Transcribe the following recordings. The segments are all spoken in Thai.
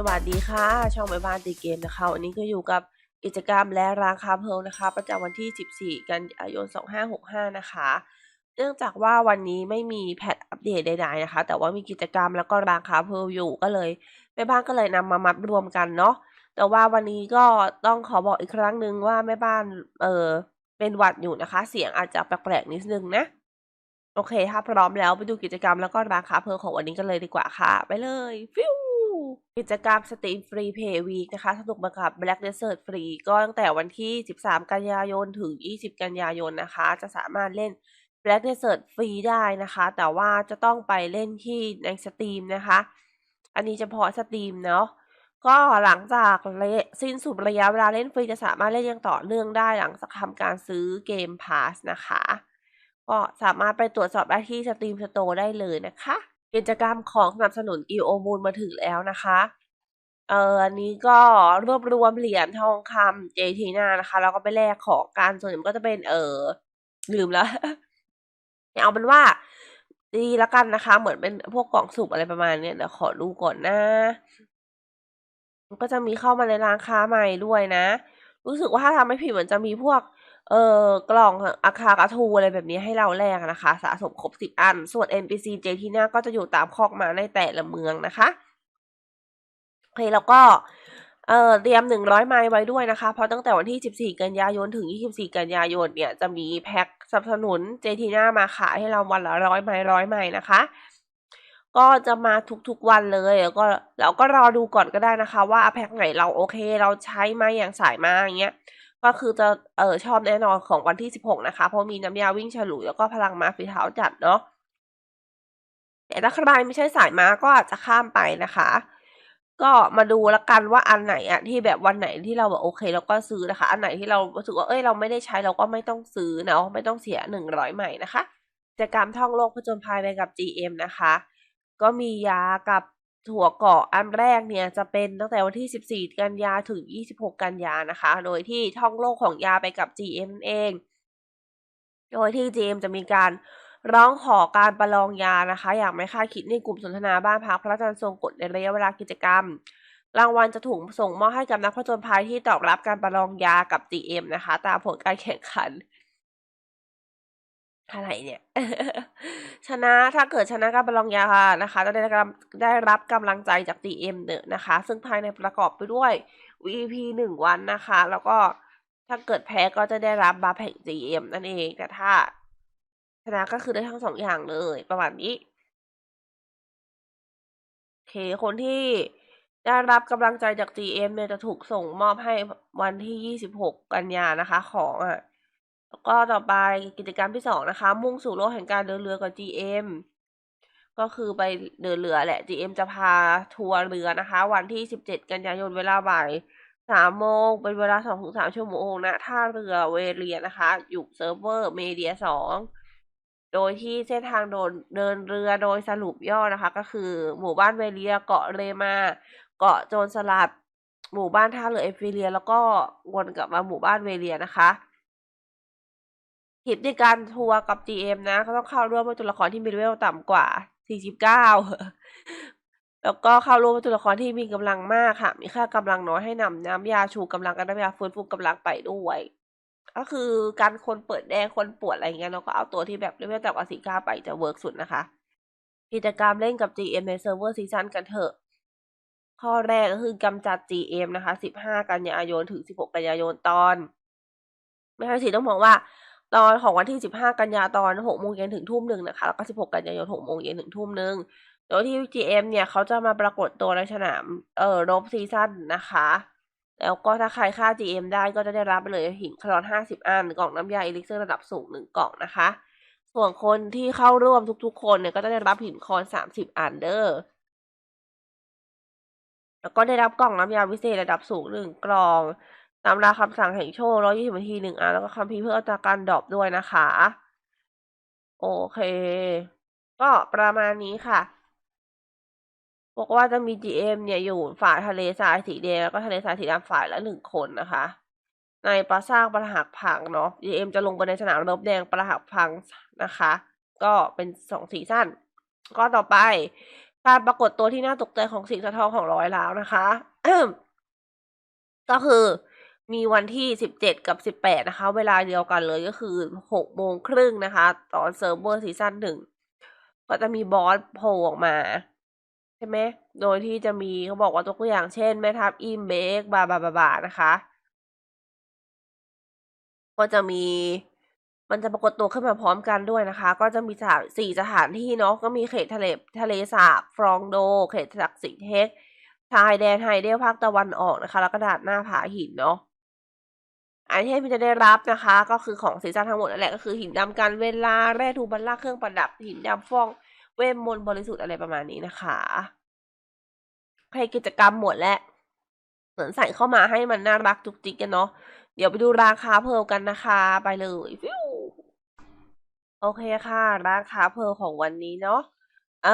สวัสดีค่ะ ช่องใบบ้านตีเกมนะคะ วันนี้ก็อยู่กับกิจกรรมและราคาเพลนะคะ ประจำวันที่ 14 กันยายน 2565 นะคะ เนื่องจากว่าวันนี้ไม่มีแพทอัปเดตใดๆนะคะ แต่ว่ามีกิจกรรมแล้วก็ราคาเพลอยู่ก็เลยแม่บ้านก็เลยนำมามัดรวมกันเนาะแต่ว่าวันนี้ก็ต้องขอบอกอีกครั้งหนึ่งว่าแม่บ้านเออเป็นหวัดอยู่นะคะ เสียงอาจจะแปลกๆนิดนึงนะโอเค ถ้าพร้อมแล้วไปดูกิจกรรมแล้วก็ราคาเพลของวันนี้กันเลยดีกว่าค่ะ ไปเลยฟิว กิจกรรมสตรีมฟรีเพย์วีคนะคะ สนุกมากับ Black Desert ฟรีก็ตั้งแต่วันที่ 13 กันยายนถึง 20 กันยายนนะคะ จะสามารถเล่น Black Desert ฟรีได้นะคะ แต่ว่าจะต้องไปเล่นที่ในสตรีมนะคะ อันนี้เฉพาะสตรีมเนาะก็หลังจากสิ้นสุดระยะเวลาเล่นฟรีจะสามารถเล่นยังต่อเนื่องได้หลังจากทำการซื้อเกมพาสนะคะ ก็สามารถไปตรวจสอบได้ที่สตรีมสโตร์ได้เลยนะคะ กิจกรรมของสนับสนุนกิโอมูลมาถึงแล้วนะคะเอออันนี้ก็รวบรวมเหรียญทองคำเจทีนานะคะ แล้วก็ไปแลกของการส่วนใหญ่ก็จะเป็นเออลืมแล้วเอาเป็นว่าดีแล้วกันนะคะ เหมือนเป็นพวกกล่องสุ่มอะไรประมาณเนี้ยเดี๋ยวขอดูก่อนนะก็จะมีเข้ามาในร้านค้าใหม่ด้วยนะ รู้สึกว่าถ้าทำไม่ผิดเหมือนจะมีพวก เออกล่องอาคากระทูอะไรแบบนี้ให้เราแลกนะคะ สะสมครบสิบอัน ส่วน NPC เจทีน่าก็จะอยู่ตามคอกมาในแต่ละเมืองนะคะโอเคแล้วก็เอ่อเตรียมหนึ่งร้อยไมล์ไว้ด้วยนะคะ เพราะตั้งแต่วันที่สิบสี่กันยายนถึงยี่สิบสี่กันยายนเนี่ยจะมีแพ็คสนับสนุนเจทีน่ามาขายให้เราวันละร้อยไมล์ร้อยไมล์นะคะ ก็จะมาทุกๆวันเลยแล้วก็เราก็รอดูก่อนก็ได้นะคะ ว่าแพ็คไหนเราโอเค เราใช้มาอย่างสายมาอย่างเงี้ย ก็คือจะเออชอบแน่นอนของวันที่สิบหกนะคะ เพราะมีน้ำยาวิ่งฉลุแล้วก็พลังม้าฝีเท้าจัดเนาะแต่ถ้าใครไม่ใช่สายม้าก็อาจจะข้ามไปนะคะ ก็มาดูล้วกันว่าอันไหนอะที่แบบวันไหนที่เราแบบโอเคเราก็ซื้อนะคะ อันไหนที่เรารู้สึกว่าเอ้ยเราไม่ได้ใช้เราก็ไม่ต้องซื้อเนาะไม่ต้องเสียหนึ่งร้อยใหม่นะคะกิจกรรมท่องโลกผจญภัยไปกับ GM นะคะ ก็มียากับ ถั่วเกาะอันแรกเนี่ยจะเป็นตั้งแต่วันที่ 14 กันยาถึง 26 กันยานะคะ โดยที่ท่องโลกของยาไปกับ GM นั่นเอง โดยที่ GM จะมีการร้องขอการประลองยานะคะ อย่างไม่คาดคิดในกลุ่มสนทนาบ้านพักพระจันทร์ทรงกฎในระยะเวลากิจกรรม รางวัลจะถูกส่งมอบให้กับนักผจญภัยที่ตอบรับการประลองยากับ GM นะคะ ตามผลการแข่งขัน อะไรเนี่ย ชนะถ้าเกิดชนะการประลองยานะคะจะได้รับได้รับกำลังใจจาก GM เนอะนะคะ ซึ่งภายในประกอบไปด้วย VP หนึ่งวันนะคะ แล้วก็ถ้าเกิดแพ้ก็จะได้รับบัฟแห่ง GM นั่นเอง แต่ถ้า ชนะก็คือได้ทั้งสองอย่างเลย ประมาณนี้ โอเค คนที่ได้รับกำลังใจจาก GM เนี่ยจะถูกส่งมอบให้วันที่ 26 กันยานะคะ ของอะ แล้วก็ต่อไปกิจกรรมที่สองนะคะ มุ่งสู่โลกแห่งการเดินเรือกับ GM ก็คือไปเดินเรือแหละ GM จะพาทัวร์เรือนะคะ วันที่ 17 กันยายนเวลาบ่ายสามโมงเป็นเวลาสองถึงสามชั่วโมงนะท่าเรือเวเรียนะคะ อยู่เซิร์ฟเวอร์เมเดียสองโดยที่เส้นทางโดนเดินเรือโดยสรุปย่อนะคะ ก็คือ หมู่บ้านเวเรียเกาะเรมา เกาะโจรสลัดหมู่บ้านท่าเรือเอฟิเลีย แล้วก็วนกลับมาหมู่บ้านเวเรียนะคะ กิจการทัวร์กับ GM นะเขาต้องเข้าร่วมเป็นตัวละครที่มีเลเวลต่ำกว่า 49 แล้วก็เข้าร่วมเป็นตัวละครที่มีกำลังมากค่ะ มีค่ากำลังน้อยให้นำน้ำยาชูกำลังกับน้ำยาฟื้นฟูกำลังไปด้วย ก็คือการคนเปิดแดงคนปวดอะไรเงี้ยเราก็เอาตัวที่แบบเลเวลต่ำกว่า49ไปจะเวิร์กสุดนะคะ กิจกรรมเล่นกับ GM ในเซิร์ฟเวอร์ซีซันกันเถอะข้อแรกก็คือกำจัด GM นะคะ 15 กันยายนถึง 16 กันยายนตอน ไม่ใช่สิต้องบอกว่า ตอนของวันที่ 15 กันยาตอน6โมงเย็นถึงทุ่มหนึ่งนะคะ แล้วก็ 16 กันยายน6โมงเย็นถึงทุ่มหนึ่งโดยที่ GM เนี่ยเขาจะมาปรากฏตัวในสนามเอ่อรบซีซั่นนะคะ แล้วก็ถ้าใครฆ่า GM ได้ก็จะได้รับไปเลยหินคลอน 50 อันกล่องน้ำยาเอลิกเซอร์ระดับสูง 1 กล่องนะคะ ส่วนคนที่เข้าร่วมทุกๆ คนเนี่ยก็จะได้รับหินคลอน 30 อันเดอร์แล้วก็ได้รับกล่องน้ำยาวิเศษระดับสูงหนึ่งกล่อง ตำราคำสั่งแห่งโชคร้อยี่สิบนาทีหนึ่งอันแล้วก็คัมภีร์เพื่ออัตราการดรอปด้วยนะคะ โอเค ก็ประมาณนี้ค่ะบอกว่าจะมี GM เนี่ยอยู่ฝ่ายทะเลทรายสีแดงแล้วก็ทะเลทรายสีดำฝ่ายละหนึ่งคนนะคะ ในปราสาทประหักพังเนาะ GM จะลงไปในสนามรบแดงประหักพังนะคะ ก็เป็นสองซีซั่นก็ต่อไป การปรากฏตัวที่น่าตกใจของสิงห์สะทองของร้อยแล้วนะคะก็คือ มีวันที่สิบเจ็ดกับสิบแปดนะคะ เวลาเดียวกันเลยก็คือหกโมงครึ่งนะคะ ตอนเซิร์ฟเวอร์ซีซั่นหนึ่งก็จะมีบอสโผล่ออกมา ใช่ไหม โดยที่จะมีเขาบอกว่าตัวอย่างเช่น แม่ทัพอิมเบกบาบาบาบานะคะ ก็จะมีมันจะปรากฏตัวขึ้นมาพร้อมกันด้วยนะคะ ก็จะมีสามสี่สถานที่เนาะก็มีเขตทะเลทะเลสาบฟรองโด เขตศักดิ์สิทธิ์เฮกชายแดนไฮเดลภาคตะวันออกนะคะ แล้วก็ดานหน้าผาหินเนาะ ไอเทมที่จะได้รับนะคะ ก็คือของซีซั่นทั้งหมดนั่นแหละก็คือหินดำการเวลาแร่ทูบัลล่าเครื่องประดับ หินดำฟองเวทมนต์บริสุทธิ์อะไรประมาณนี้นะคะให้กิจกรรมหมดแล้วเหมือนใส่เข้ามาให้มันน่ารักจุกจิกกันเนาะเดี๋ยวไปดูราคาเพร์ลกันนะคะ ไปเลยฟิวโอเคค่ะ ราคาเพร์ลของวันนี้เนาะเอ่อ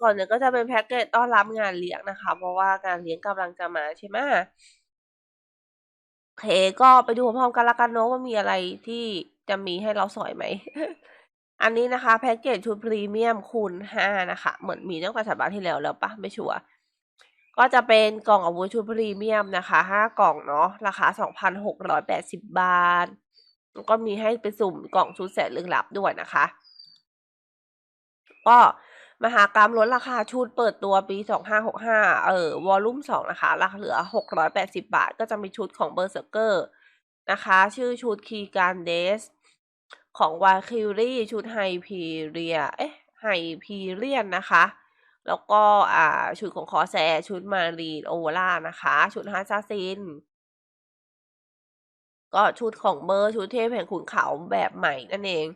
ก่อนอื่นก็จะเป็นแพ็กเกจต้อนรับงานเลี้ยงนะคะ เพราะว่างานเลี้ยงกำลังจะมาใช่ไหม เคก็ไปดูพร้อมกันละกันเนาะว่ามีอะไรที่จะมีให้เราสอยไหม อันนี้นะคะแพ็กเกจชุดพรีเมียมคูณห้านะคะ เหมือนมีตั้งแต่สัปดาห์ที่แล้วแล้วปะไม่ชัวร์ก็จะเป็นกล่องอาวุธชุดพรีเมียมนะคะห้ากล่องเนาะราคาสองพันหกร้อยแปดสิบบาทแล้วก็มีให้ไปสุ่มกล่องชุดแสนลึกลับด้วยนะคะ ก็ มหากรรมลดราคาชุดเปิดตัวปีสองห้าหกห้าเอ่อวอลลุ่มสองนะคะราคาเหลือหกร้อยแปดสิบาท ก็จะมีชุดของเบอร์เซอร์เกอร์นะคะ ชื่อชุดคีการเดสของวาคิวรี่ชุดไฮพีเรีย เอ๊ะไฮพีเรียนนะคะ แล้วก็อ่าชุดของคอแซชุดมารีโอวล่านะคะ ชุดฮาซาซิน ก็ชุดของเบอร์ชุดเทพแห่งขุนเขาแบบใหม่นั่นเอง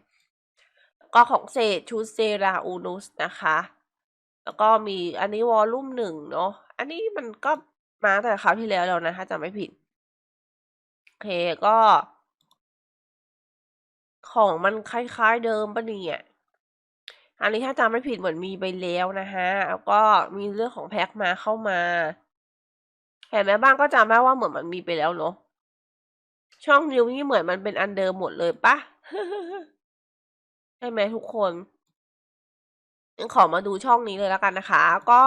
ก็ของเศษชุดเซราอูนุสนะคะ แล้วก็มีอันนี้วอลลุ่มหนึ่งเนาะ อันนี้มันก็มาแต่คราวที่แล้วแล้วนะถ้าจำไม่ผิด โอเคก็ ของมันคล้าย ๆเดิมปะเนี่ย อันนี้ถ้าจำไม่ผิดเหมือนมีไปแล้วนะฮะ แล้วก็มีเรื่องของแพ็คมาเข้ามาเห็นไหมบ้างก็จำได้ว่าเหมือนมันมีไปแล้วเนาะ ช่องนิวนี่เหมือนมันเป็นอันเดิมหมดเลยปะ ใช่ไหมทุกคนขอมาดูช่องนี้เลยแล้วกันนะคะ ก็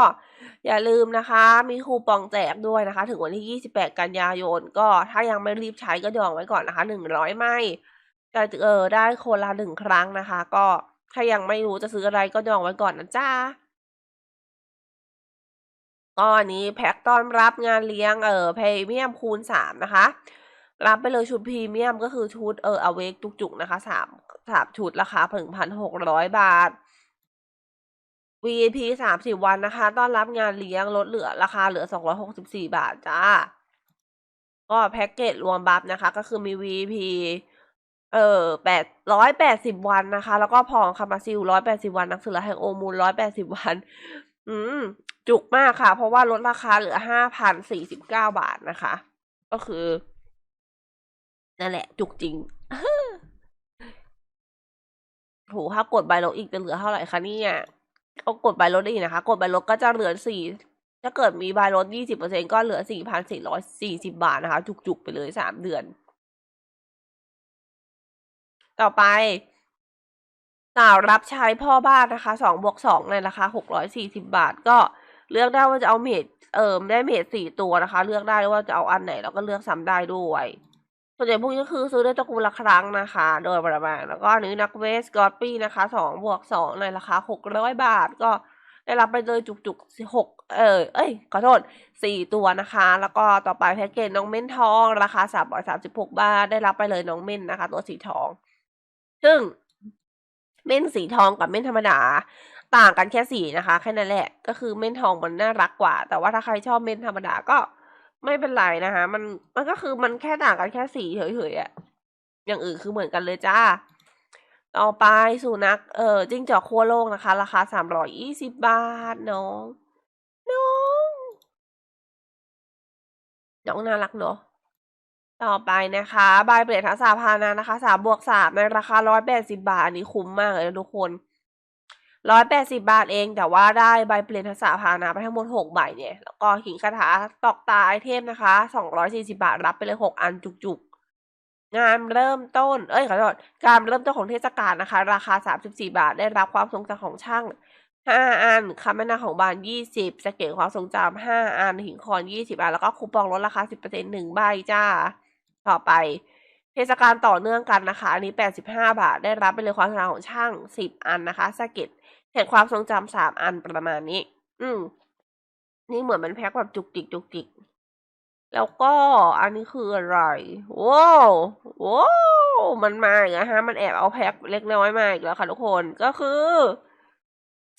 อย่าลืมนะคะ มีคูปองแจกด้วยนะคะ ถึงวันที่ 28 กันยายน ก็ถ้ายังไม่รีบใช้ก็ดองไว้ก่อนนะคะ 100 ไม่จะเออได้คนละหนึ่งครั้งนะคะ ก็ถ้ายังไม่รู้จะซื้ออะไรก็ดองไว้ก่อนนะจ้าก็อันนี้แพ็คต้อนรับงานเลี้ยงเออพรีเมียมคูณสามนะคะ รับไปเลยชุดพรีเมียมก็คือชุดเอออเวกจุกๆนะคะสาม สามชุดราคาถึงพันหกร้อยบาท VIP สามสิบวันนะคะ ต้อนรับงานเลี้ยงลดเหลือราคาเหลือสองร้อยหกสิบสี่บาทจ้า ก็แพ็กเกจรวมบัฟนะคะ ก็คือมี VIP เออแปดร้อยแปดสิบวันนะคะ แล้วก็พองคามาซิลร้อยแปดสิบวัน นังสือแห่งโอมูลร้อยแปดสิบวัน อืม จุกมากค่ะ เพราะว่าลดราคาเหลือห้าพันสี่สิบเก้าบาทนะคะ ก็คือ นั่นแหละ จุกจริง โหถ้ากดใบลดอีกจะเหลือเท่าไหร่คะเนี่ยก็กดใบลดได้อีกนะคะ กดใบลดก็จะเหลือสี่ถ้าเกิดมีใบลดยี่สิบเปอร์เซ็นก็เหลือสี่พันสี่ร้อยสี่สิบาทนะคะ จุกๆไปเลยสามเดือน ต่อไปสาวรับใช้พ่อบ้านนะคะสองบวกสองในราคาหกร้อยสี่สิบาทก็เลือกได้ว่าจะเอาเมดเออได้เมดสี่ตัวนะคะ เลือกได้ว่าจะเอาอันไหนแล้วก็เลือกซ้ำได้ด้วย ส่วนใหญ่พวกนี้ก็คือซื้อได้ตระกูลละครั้งนะคะ โดยประมาณแล้วก็อันนี้นักเวสกอตปี้นะคะสองบวกสองในราคาหกร้อยบาท ก็ได้รับไปเลยจุกๆหกเออเอ้ยขอโทษสี่ตัวนะคะ แล้วก็ต่อไปแพ็กเกจน้องเม่นทอง ราคาสามร้อยสามสิบหกบาท ได้รับไปเลยน้องเม่นนะคะ ตัวสีทอง ซึ่งเม่นสีทองกับเม่นธรรมดาต่างกันแค่สีนะคะแค่นั้นแหละก็คือเม่นทองมันน่ารักกว่า แต่ว่าถ้าใครชอบเม่นธรรมดาก็ ไม่เป็นไรนะคะมันมันก็คือมันแค่ต่างกันแค่สีเฉยๆอะอย่างอื่นคือเหมือนกันเลยจ้า ต่อไปสุนัขเออจิ้งจอกขั้วโลกนะคะ ราคาสามร้อยยี่สิบบาทน้องน้องน้องน่ารักเนาะต่อไปนะคะใบเปลี่ยนทักษะพานะนะคะสามบวกสามในราคาร้อยแปดสิบาท อันนี้คุ้มมากเลยทุกคน ร้อยแปดสิบาทเอง แต่ว่าได้ใบเปลี่ยนทักษะพานะไปทั้งหมดหกใบเนี่ย แล้วก็หินคาถาตอกตาไอเทมนะคะสองร้อยสี่สิบาทรับไปเลยหกอันจุกๆ งานเริ่มต้น เอ้ยขอโทษการเริ่มต้นของเทศกาลนะคะ ราคาสามสิบสี่บาทได้รับความทรงจำของช่างห้าอันคำแนะนำของบานยี่สิบสเก็ตความทรงจำห้าอันหินคอนยี่สิบอันแล้วก็คูปองลดราคาสิบเปอร์เซ็นต์หนึ่งใบจ้า ต่อไปเทศกาลต่อเนื่องกันนะคะ อันนี้แปดสิบห้าบาท ได้รับไปเลยความทรงจของช่างสิบอันนะคะสเก็ต แห่งความทรงจำสามอันประมาณนี้ อืม นี่เหมือนมันแพ็คแบบจุกจิกจุกจิก แล้วก็อันนี้คืออะไรว้าวว้าวมันมาอีกแล้วฮะ มันแอบเอาแพ็คเล็กน้อยมาอีกแล้วค่ะทุกคนก็คือ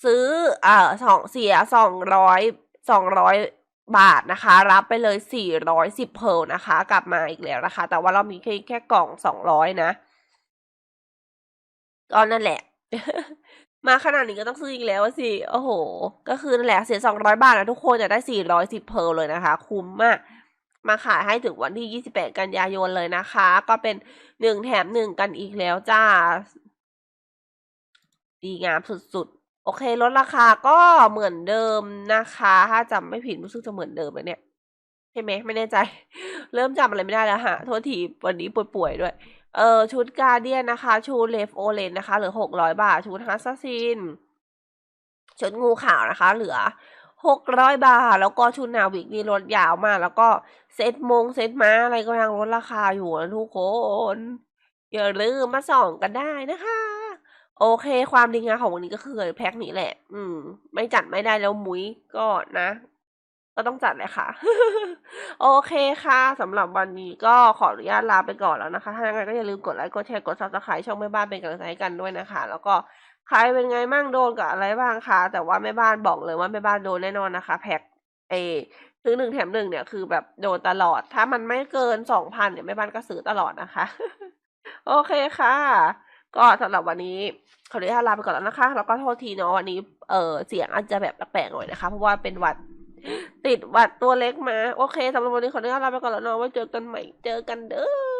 ซื้ออ่าสองเสียสองร้อยสองร้อยบาทนะคะ รับไปเลยสี่ร้อยสิบเพลนะคะ กลับมาอีกแล้วนะคะ แต่ว่าเรามีแค่แค่กล่องสองร้อยนะก็นั่นแหละ มาขนาดนี้ก็ต้องซื้ออีกแล้วสิ โอ้โห ก็คือนั่นแหละเสียสองร้อยบาทนะทุกคนจะได้สี่ร้อยสิบเพลเลยนะคะ คุ้มมาก มาขายให้ถึงวันที่ยี่สิบแปดกันยายนเลยนะคะ ก็เป็นหนึ่งแถมหนึ่งกันอีกแล้วจ้า ดีงามสุดๆ โอเคลดราคาก็เหมือนเดิมนะคะ ถ้าจำไม่ผิดรู้สึกจะเหมือนเดิมเลยเนี่ยใช่ไหมไม่แน่ใจ เริ่มจำอะไรไม่ได้แล้วฮะโทษทีวันนี้ป่วยๆด้วย เออชุดการเดียนนะคะ ชุดเลฟโอเลนนะคะ เหลือหกร้อยบาท ชุดฮัสซซินชุดงูขาวนะคะ เหลือหกร้อยบาท แล้วก็ชุดนาวิกนี่ลดยาวมาก แล้วก็เซตมงเซตม้าอะไรก็ยังลดราคาอยู่นะทุกคน อย่าลืมมาส่องกันได้นะคะ โอเค ความดีงามของวันนี้ก็คือแพ็คนี้แหละ อืม ไม่จัดไม่ได้แล้วมุ้ยก็นะ ก็ต้องจัดเลยค่ะ โอเคค่ะสำหรับวันนี้ก็ขออนุญาตลาไปก่อนแล้วนะคะ ถ้าอย่างไรก็อย่าลืมกดไลค์กดแชร์กดซับสไครต์ช่องแม่บ้านเป็นกำลังใจให้กันด้วยนะคะ แล้วก็ใครเป็นไงมั่งโดนกับอะไรบ้างคะแต่ว่าแม่บ้านบอกเลยว่าแม่บ้านโดนแน่นอนนะคะ แพ็คเอซื้อหนึ่งแถมหนึ่งเนี่ยคือแบบโดนตลอด ถ้ามันไม่เกินสองพันเนี่ยแม่บ้านก็ซื้อตลอดนะคะ โอเคค่ะ ก็สำหรับวันนี้ขออนุญาตลาไปก่อนแล้วนะคะ แล้วก็โทษทีเนาะวันนี้เออเสียงอาจจะแบบแปลกๆหน่อยนะคะ เพราะว่าเป็นวัด ติดหวัดตัวเล็กมา โอเคสำหรับวันนี้ขออนุญาตลาไปก่อนแล้วเนาะไว้เจอกันใหม่ เจอกันเด้อ